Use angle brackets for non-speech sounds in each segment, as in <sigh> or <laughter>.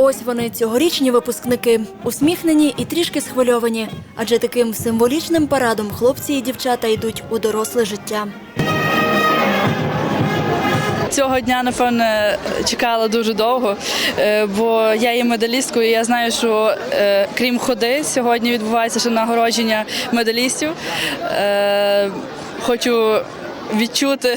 Ось вони цьогорічні випускники, усміхнені і трішки схвильовані, адже таким символічним парадом хлопці і дівчата йдуть у доросле життя. Цього дня, напевне, чекала дуже довго, е, бо я є медалісткою. і Я знаю, що е, крім ходи, сьогодні відбувається ще нагородження медалістів. Е, Хочу відчути,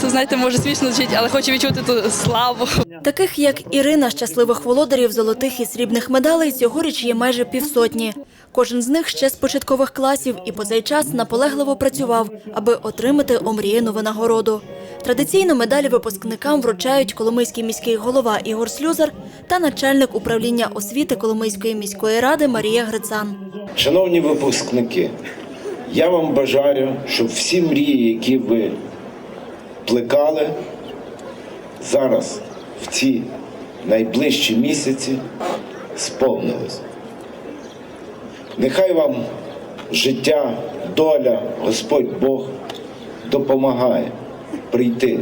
то знаєте, може смішно звучить, але хочу відчути ту славу. Таких як Ірина, щасливих володарів золотих і срібних медалей, цьогоріч є майже півсотні. Кожен з них ще з початкових класів і по цей час наполегливо працював, аби отримати омріяну винагороду. Традиційно медалі випускникам вручають Коломийський міський голова Ігор Слюзар та начальник управління освіти Коломийської міської ради Марія Грицан. Шановні випускники, я вам бажаю, щоб всі мрії, які ви плекали зараз, в ці найближчі місяці, сповнились. Нехай вам життя, доля, Господь Бог допомагає прийти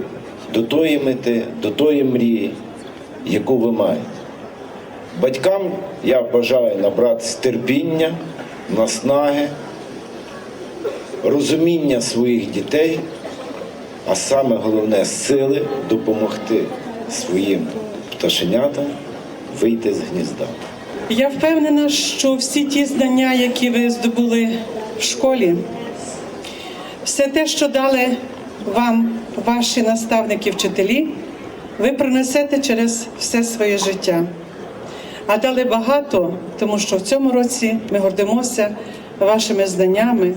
до тої мети, до тої мрії, яку ви маєте. Батькам я бажаю набратись терпіння, наснаги, розуміння своїх дітей, а саме головне сили допомогти своїм пташенятам вийти з гнізда. Я впевнена, що всі ті знання, які ви здобули в школі, все те, що дали вам ваші наставники, вчителі, ви пронесете через все своє життя. А дали багато, тому що в цьому році ми гордимося вашими знаннями,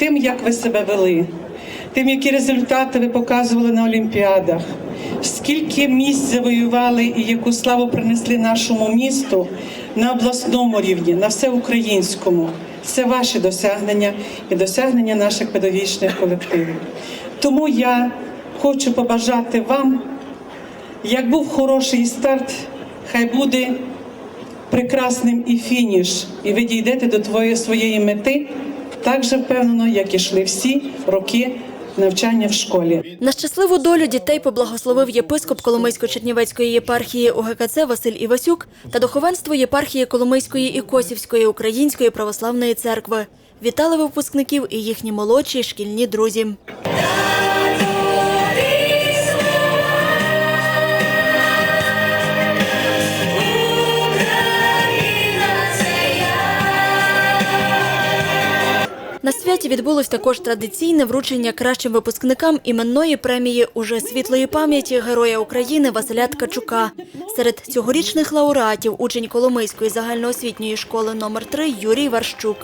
тим, як ви себе вели, тим, які результати ви показували на Олімпіадах, скільки місць завоювали і яку славу принесли нашому місту на обласному рівні, на всеукраїнському. Це ваші досягнення і досягнення наших педагогічних колективів. Тому я хочу побажати вам, як був хороший старт, хай буде прекрасним і фініш, і ви дійдете до своєї мети так же впевнено, як ішли всі роки навчання в школі. На щасливу долю дітей поблагословив єпископ Коломийсько-Чернівецької єпархії УГКЦ Василь Івасюк та духовенство єпархії Коломийської і Косівської Української православної церкви. Вітали випускників і їхні молодші шкільні друзі. Святі відбулось також традиційне вручення кращим випускникам іменної премії уже світлої пам'яті Героя України Василя Ткачука. Серед цьогорічних лауреатів учень Коломийської загальноосвітньої школи номер 3 Юрій Варщук.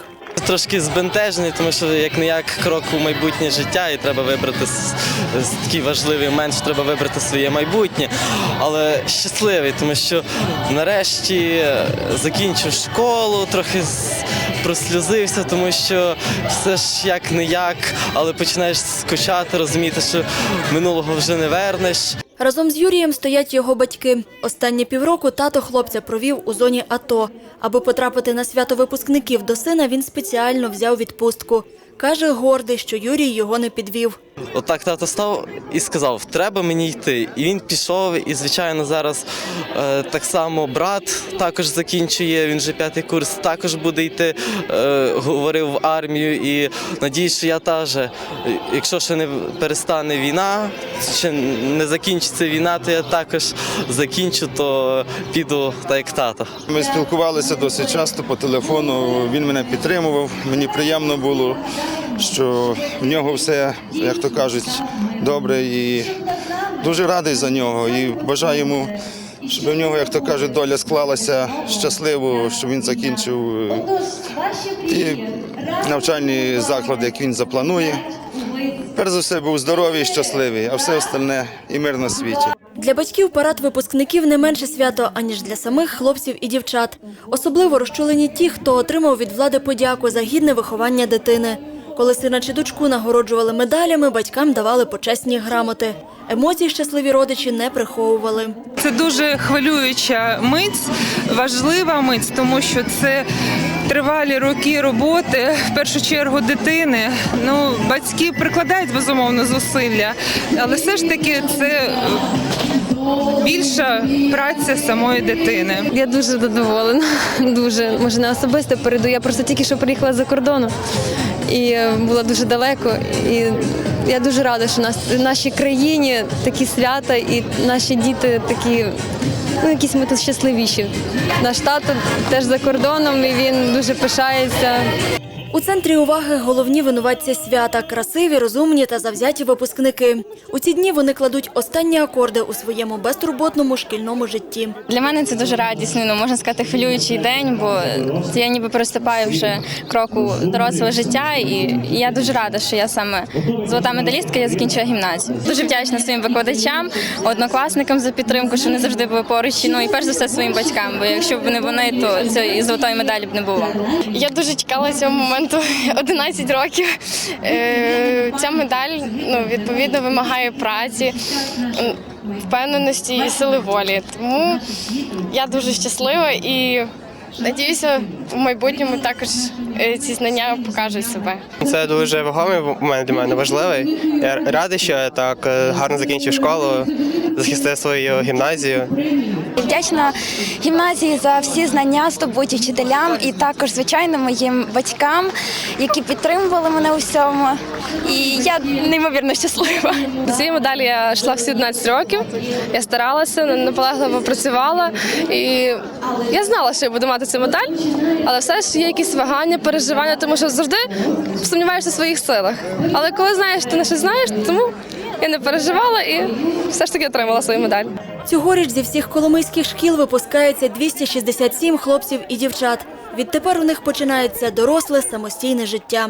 Трошки збентежений, тому що як не як крок у майбутнє життя, і треба вибрати такий важливий момент, що треба вибрати своє майбутнє. Але щасливий, тому що нарешті е, закінчив школу, трохи прослюзився, тому що все ж як не як, але починаєш скучати, розуміти, що минулого вже не вернеш. Разом з Юрієм стоять його батьки. Останні півроку тато хлопця провів у зоні АТО. Аби потрапити на свято випускників до сина, він спеціально взяв відпустку. Каже, гордий, що Юрій його не підвів. Отак тато став і сказав: треба мені йти. І він пішов. І звичайно, зараз е, так само брат також закінчує. Він вже п'ятий курс, також буде йти. Е, говорив в армію. І надіюсь, що я теж, якщо ще не перестане війна, ще не закінчиться війна, то я також закінчу, то піду так як тато. Ми спілкувалися досить часто по телефону. Він мене підтримував. Мені приємно було, що в нього все, як то кажуть, добре і дуже радий за нього. І бажаю йому, щоб в нього, як то кажуть, доля склалася щасливо, щоб він закінчив е, ті навчальні заклади, як він запланує. Перш за все був здоровий і щасливий, а все остальне і мир на світі. Для батьків парад випускників не менше свято, аніж для самих хлопців і дівчат. Особливо розчулені ті, хто отримав від влади подяку за гідне виховання дитини. Коли сина чи дочку нагороджували медалями, батькам давали почесні грамоти. Емоцій щасливі родичі не приховували. Це дуже хвилююча мить, важлива мить, тому що це тривалі роки роботи, в першу чергу дитини. Ну, батьки прикладають безумовно зусилля, але все ж таки це більша праця самої дитини. Я дуже задоволена. <laughs> Дуже може не особисто перейду. Я просто тільки що приїхала за кордону і е, була дуже далеко. І я дуже рада, що нас в нашій країні такі свята, і наші діти такі. Ну, якісь ми тут щасливіші. Наш тато теж за кордоном, і він дуже пишається. У центрі уваги головні винуватці свята красиві, розумні та завзяті випускники. У ці дні вони кладуть останні акорди у своєму безтурботному шкільному житті. Для мене це дуже радісний, ну можна сказати, хвилюючий день, бо я ніби переступаю вже кроку дорослого життя, і я дуже рада, що я саме золота медалістка, я закінчила гімназію. Дуже вдячна своїм викладачам, однокласникам за підтримку, що вони завжди були поруч. Ну і перш за все своїм батькам, бо якщо б не вони, то цієї золотої медалі б не було. Я дуже чекала цього моменту 11 <laughs> років. Е, Ця медаль ну, відповідно вимагає праці, впевненості і сили волі. Тому я дуже щаслива і надіюся, в майбутньому також е, ці знання покажуть себе. Це дуже вагомий момент для мене важливий. Я радий, що я так е, гарно закінчив школу, захистив свою гімназію. Вдячна гімназії за всі знання, здобуті вчителям і також, звичайно, моїм батькам, які підтримували мене у всьому. І я неймовірно щаслива. До цієї медалі я йшла всі 11 років. Я старалася, наполегливо працювала. І я знала, що я буду мати цю медаль, але все ж є якісь вагання, переживання, тому що завжди сумніваєшся в своїх силах. Але коли знаєш, ти не що знаєш, тому я не переживала і все ж таки отримала свою медаль. Цьогоріч зі всіх коломийських шкіл випускається 267 хлопців і дівчат. Відтепер у них починається доросле самостійне життя.